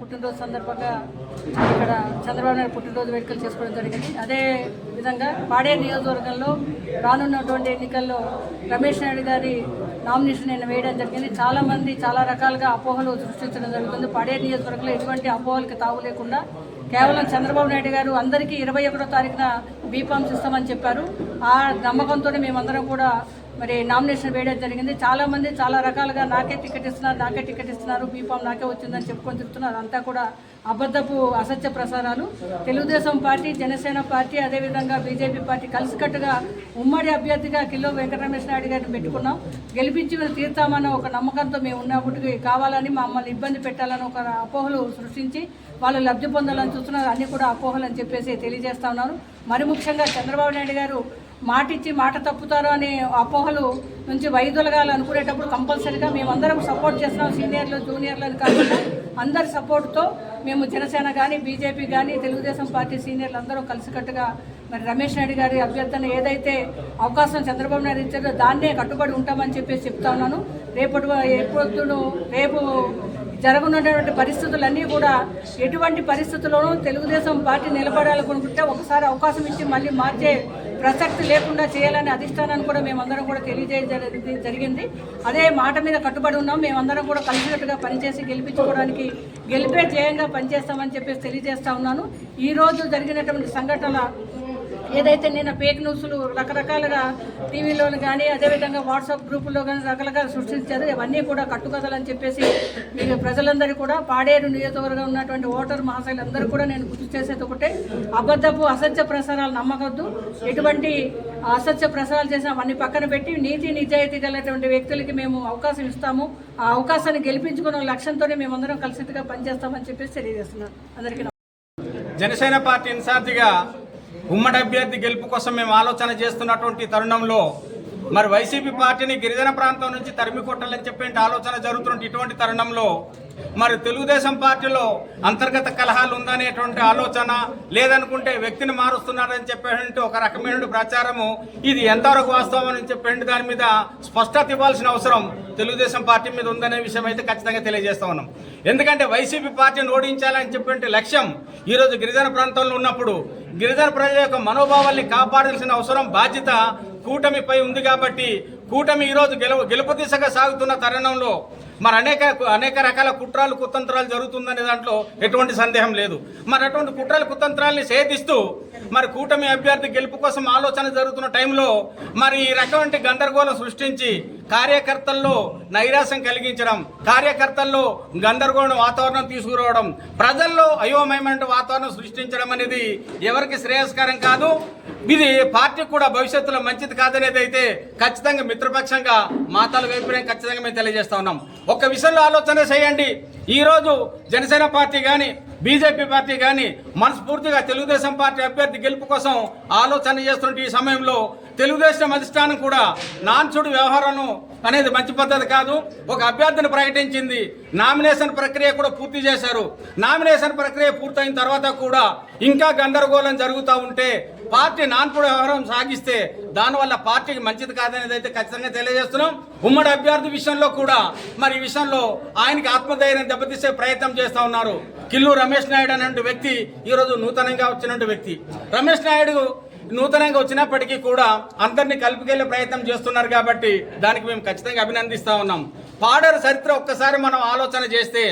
పుట్టినరోజు సందర్భంగా ఇక్కడ చంద్రబాబు నాయుడు పుట్టినరోజు వేడుకలు చేసుకోవడం జరిగింది. అదే విధంగా పాడే నియోజకవర్గంలో రానున్నటువంటి ఎన్నికల్లో రమేష్ నాయుడు గారి నామినేషన్ నేను వేయడం జరిగింది. చాలామంది చాలా రకాలుగా అపోహలు సృష్టించడం జరుగుతుంది. పాడే నియోజకవర్గంలో ఎటువంటి అపోహలకు తావు లేకుండా కేవలం చంద్రబాబు నాయుడు గారు అందరికీ ఇరవై ఒకటో తారీఖున బీఫామ్స్ ఇస్తామని చెప్పారు. ఆ నమ్మకంతోనే మేమందరం కూడా మరి నామినేషన్ వేయడం జరిగింది. చాలామంది చాలా రకాలుగా నాకే టికెట్ ఇస్తున్నారు నాకే టికెట్ ఇస్తున్నారు బీఫామ్ నాకే వచ్చిందని చెప్పుకొని చెప్తున్నారు అంతా కూడా అబద్ధపు అసత్య ప్రసారాలు. తెలుగుదేశం పార్టీ జనసేన పార్టీ అదేవిధంగా బీజేపీ పార్టీ కలిసికట్టుగా ఉమ్మడి అభ్యర్థిగా కిలో వెంకటరమేశ్వర నాయుడు గారిని పెట్టుకున్నాం. గెలిపించి తీర్తామన్న ఒక నమ్మకంతో మేము ఉన్నప్పటికీ కావాలని మమ్మల్ని ఇబ్బంది పెట్టాలని ఒక అపోహలు సృష్టించి వాళ్ళు లబ్ధి పొందాలని చూస్తున్నారు. అన్నీ కూడా అపోహలు అని చెప్పేసి తెలియజేస్తా ఉన్నారు. మరి ముఖ్యంగా చంద్రబాబు నాయుడు గారు మాట ఇచ్చి మాట తప్పుతారు అనే అపోహలు నుంచి వైదొలగాలి అనుకునేటప్పుడు కంపల్సరీగా మేమందరం సపోర్ట్ చేస్తున్నాం సీనియర్లు జూనియర్లు అని కాకుండా అందరి సపోర్ట్తో మేము జనసేన కానీ బీజేపీ కానీ తెలుగుదేశం పార్టీ సీనియర్లు అందరూ కలిసికట్టుగా మరి రమేష్ నాయుడు గారి అభ్యర్థన ఏదైతే అవకాశం చంద్రబాబు నాయుడు ఇచ్చారో దాన్నే కట్టుబడి ఉంటామని చెప్పేసి చెప్తా ఉన్నాను. రేపటి ఎప్పుడు రేపు జరగనున్నటువంటి పరిస్థితులన్నీ కూడా ఎటువంటి పరిస్థితుల్లోనూ తెలుగుదేశం పార్టీ నిలబడాలనుకుంటే ఒకసారి అవకాశం ఇచ్చి మళ్ళీ మార్చే ప్రసక్తి లేకుండా చేయాలనే అధిష్టానాన్ని కూడా మేమందరం కూడా తెలియజేయడం జరిగింది- జరిగింది. అదే మాట మీద కట్టుబడి ఉన్నాం. మేమందరం కూడా కలిసినట్టుగా పనిచేసి గెలిపించుకోవడానికి గెలిపే జయంగా పనిచేస్తామని చెప్పేసి తెలియజేస్తా ఉన్నాను. ఈరోజు జరిగినటువంటి సంఘటన ఏదైతే నిన్న ఫేక్ న్యూస్లు రకరకాలుగా టీవీలోను కానీ అదేవిధంగా వాట్సాప్ గ్రూపుల్లో కానీ రకరకాల సృష్టించారు. ఇవన్నీ కూడా కట్టుకథలని చెప్పేసి మీకు ప్రజలందరూ కూడా పాడేరు నియోజకవర్గం ఉన్నటువంటి ఓటర్ మహాశైలందరూ కూడా నేను గుర్తు చేసేది ఒకటే. అబద్ధపు అసత్య ప్రసారాలు నమ్మకద్దు ఎటువంటి అసత్య ప్రసారాలు చేసిన అవన్నీ పక్కన పెట్టి నీతి నిజాయితీ గలటువంటి వ్యక్తులకి మేము అవకాశం ఇస్తాము. ఆ అవకాశాన్ని గెలిపించుకున్న లక్ష్యంతోనే మేమందరం కలిసిగా పనిచేస్తామని చెప్పేసి తెలియజేస్తున్నాను. అందరికీ జనసేన పార్టీ ఇన్ఛార్జిగా ఉమ్మడి అభ్యర్థి గెలుపు కోసం మేము ఆలోచన చేస్తున్నటువంటి తరుణంలో మరి వైసీపీ పార్టీని గిరిజన ప్రాంతం నుంచి తరిమి కొట్టాలని చెప్పే ఆలోచన జరుగుతున్న ఇటువంటి తరుణంలో మరి తెలుగుదేశం పార్టీలో అంతర్గత కలహాలు ఉందనేటువంటి ఆలోచన లేదనుకుంటే వ్యక్తిని మారుస్తున్నారని చెప్పేటువంటి ఒక రకమైన ప్రచారము ఇది ఎంతవరకు వాస్తవం అని చెప్పేటువంటి దాని మీద స్పష్టత ఇవ్వాల్సిన అవసరం తెలుగుదేశం పార్టీ మీద ఉందనే విషయం అయితే ఖచ్చితంగా తెలియజేస్తా ఉన్నాం. ఎందుకంటే వైసీపీ పార్టీని ఓడించాలని చెప్పేటువంటి లక్ష్యం ఈరోజు గిరిజన ప్రాంతంలో ఉన్నప్పుడు గిరిజన ప్రజల యొక్క మనోభావాల్ని కాపాడాల్సిన అవసరం బాధ్యత కూటమిపై ఉంది కాబట్టి కూటమి ఈరోజు గెలుపు గెలుపు దిశగా సాగుతున్న తరుణంలో మరి అనేక అనేక రకాల కుట్రాలు కుతంత్రాలు జరుగుతుందనే దాంట్లో ఎటువంటి సందేహం లేదు. మరి అటువంటి కుట్రాలు కుతంత్రాలని సేధిస్తూ మరి కూటమి అభ్యర్థి గెలుపు కోసం ఆలోచన జరుగుతున్న టైంలో మరి ఈ రకమైన గందరగోళం సృష్టించి కార్యకర్తల్లో నైరాశ్యం కలిగించడం కార్యకర్తల్లో గందరగోళం వాతావరణం తీసుకురావడం ప్రజల్లో అయోమయమైన వాతావరణం సృష్టించడం అనేది ఎవరికి శ్రేయస్కరం కాదు. ఇది పార్టీకి కూడా భవిష్యత్తులో మంచిది కాదనేది అయితే ఖచ్చితంగా మిత్రపక్షంగా మాతాలు వైపు ఖచ్చితంగా మేము తెలియజేస్తా ఉన్నాం. ఒక్క విషయంలో ఆలోచన చేయండి. ఈరోజు జనసేన పార్టీ కానీ బీజేపీ పార్టీ కానీ మనస్ఫూర్తిగా తెలుగుదేశం పార్టీ అభ్యర్థి గెలుపు కోసం ఆలోచన చేస్తున్న ఈ సమయంలో తెలుగుదేశం అధిష్టానం కూడా నాన్చుడు వ్యవహారం అనేది మంచి పద్ధతి కాదు. ఒక అభ్యర్థిని ప్రకటించింది. నామినేషన్ ప్రక్రియ కూడా పూర్తి చేశారు. నామినేషన్ ప్రక్రియ పూర్తయిన తర్వాత కూడా ఇంకా గందరగోళం జరుగుతూ ఉంటే పార్టీ నాన్పుడు వ్యవహారం సాగిస్తే దానివల్ల పార్టీకి మంచిది కాదనేది అయితే ఖచ్చితంగా తెలియజేస్తున్నాం. ఉమ్మడి అభ్యర్థి విషయంలో కూడా మరి ఈ విషయంలో ఆయనకి ఆత్మధైర్యం దెబ్బతీసే ప్రయత్నం చేస్తూ ఉన్నారు. కిల్లు రమేష్ నాయుడు అనే వ్యక్తి ఈరోజు నూతనంగా వచ్చినటువంటి వ్యక్తి. రమేష్ నాయుడు నూతనంగా వచ్చినప్పటికీ కూడా అందరినీ కలిపికెళ్ళే ప్రయత్నం చేస్తున్నారు కాబట్టి దానికి మేము ఖచ్చితంగా అభినందిస్తా ఉన్నాం. పాడర్ చరిత్ర ఒక్కసారి మనం ఆలోచన చేస్తే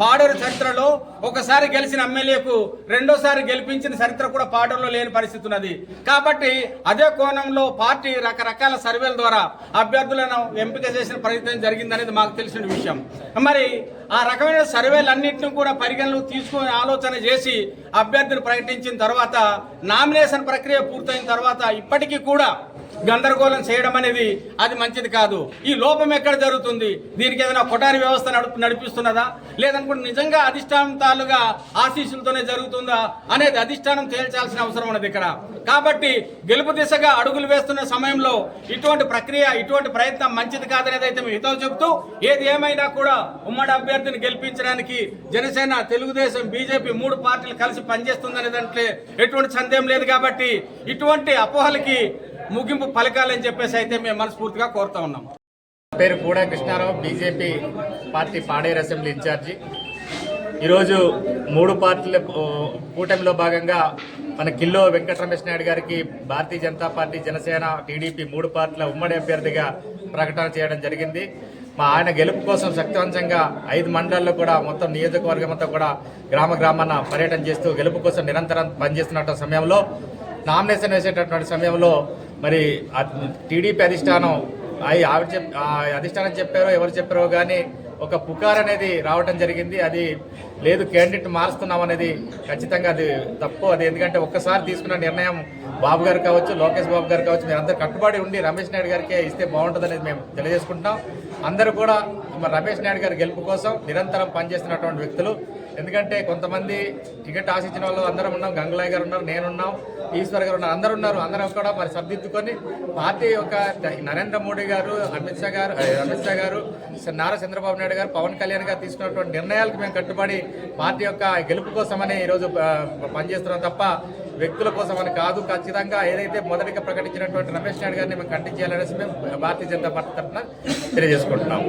పాడూరు చరిత్రలో ఒకసారి గెలిచిన ఎమ్మెల్యేకు రెండోసారి గెలిపించిన చరిత్ర కూడా పాడూరులో లేని పరిస్థితి ఉన్నది. కాబట్టి అదే కోణంలో పార్టీ రకరకాల సర్వేల ద్వారా అభ్యర్థులను ఎంపిక చేసిన ప్రయత్నం జరిగిందనేది మాకు తెలిసిన విషయం. మరి ఆ రకమైన సర్వేలన్నింటినీ కూడా పరిగణలో తీసుకొని ఆలోచన చేసి అభ్యర్థిని ప్రకటించిన తర్వాత నామినేషన్ ప్రక్రియ పూర్తయిన తర్వాత ఇప్పటికీ కూడా గందరగోళం చేయడం అనేది అది మంచిది కాదు. ఈ లోపం ఎక్కడ జరుగుతుంది? దీనికి ఏదైనా కొటారి వ్యవస్థ నడుపు నడిపిస్తున్నదా నిజంగా అధిష్టానంతాలుగా ఆశీస్సులతోనే జరుగుతుందా అనేది అధిష్టానం తేల్చాల్సిన అవసరం ఉన్నది ఇక్కడ. కాబట్టి గెలుపు దిశగా అడుగులు వేస్తున్న సమయంలో ఇటువంటి ప్రక్రియ ఇటువంటి ప్రయత్నం మంచిది కాదనేది అయితే మేము హితం చెబుతూ ఏది ఏమైనా కూడా ఉమ్మడి అభ్యర్థిని గెలిపించడానికి జనసేన తెలుగుదేశం బీజేపీ మూడు పార్టీలు కలిసి పనిచేస్తుందనే దాంట్లో ఎటువంటి సందేహం లేదు కాబట్టి ఇటువంటి అపోహలకి ముగింపు పలకాలని చెప్పేసి అయితే మేము మనస్ఫూర్తిగా కోరుతా ఉన్నాం. పేరు కూడా Krishna Rao BJP party Paderu assembly incharge. ఈరోజు మూడు పార్టీల కూటమిలో భాగంగా మన కిల్లో వెంకట రమేష్ నాయుడు గారికి భారతీయ జనతా పార్టీ జనసేన టీడీపీ మూడు పార్టీల ఉమ్మడి అభ్యర్థిగా ప్రకటన చేయడం జరిగింది. మా ఆయన గెలుపు కోసం శక్తివంతంగా ఐదు మండలాల్లో కూడా మొత్తం నియోజకవర్గం అంతా కూడా గ్రామ గ్రామాన పర్యటన చేస్తూ గెలుపు కోసం నిరంతరం పనిచేస్తున్న సమయంలో నామినేషన్ వేసేటటువంటి సమయంలో మరి టీడీపీ అధిష్టానం అయి ఆవిడ చెప్ ఆ అధిష్టానం చెప్పారో ఎవరు చెప్పారో కానీ ఒక పుకార్ అనేది రావటం జరిగింది. అది లేదు క్యాండిడేట్ మారుస్తున్నాం అనేది ఖచ్చితంగా అది తప్పు. అది ఎందుకంటే ఒక్కసారి తీసుకున్న నిర్ణయం బాబు గారు కావచ్చు లోకేష్ బాబు గారు కావచ్చు మీరు అందరు కట్టుబడి ఉండి రమేష్ నాయుడు గారికి ఇస్తే బాగుంటుంది అనేది మేము తెలియజేసుకుంటాం అందరూ కూడా మన రమేష్ నాయుడు గారి గెలుపు కోసం నిరంతరం పనిచేస్తున్నటువంటి వ్యక్తులు. ఎందుకంటే కొంతమంది టికెట్ ఆశించిన వాళ్ళు అందరం ఉన్నాం గంగులాయ్ గారు ఉన్నారు నేనున్నాం ఈశ్వర్ గారు ఉన్నారు అందరు ఉన్నారు అందరం కూడా మరి సర్దిద్దుకొని పార్టీ యొక్క నరేంద్ర మోడీ గారు అమిత్ షా గారు అమిత్ షా గారు నారా చంద్రబాబు నాయుడు గారు పవన్ కళ్యాణ్ గారు తీసుకున్నటువంటి నిర్ణయాలకు మేము కట్టుబడి పార్టీ యొక్క గెలుపు కోసమని ఈరోజు పనిచేస్తున్నాం తప్ప వ్యక్తుల కోసమని కాదు. ఖచ్చితంగా ఏదైతే మొదటిగా ప్రకటించినటువంటి రమేష్ నాయుడు గారిని మేము ఖండించాలనేసి మేము భారతీయ జనతా పార్టీ తరఫున తెలియజేసుకుంటున్నాం.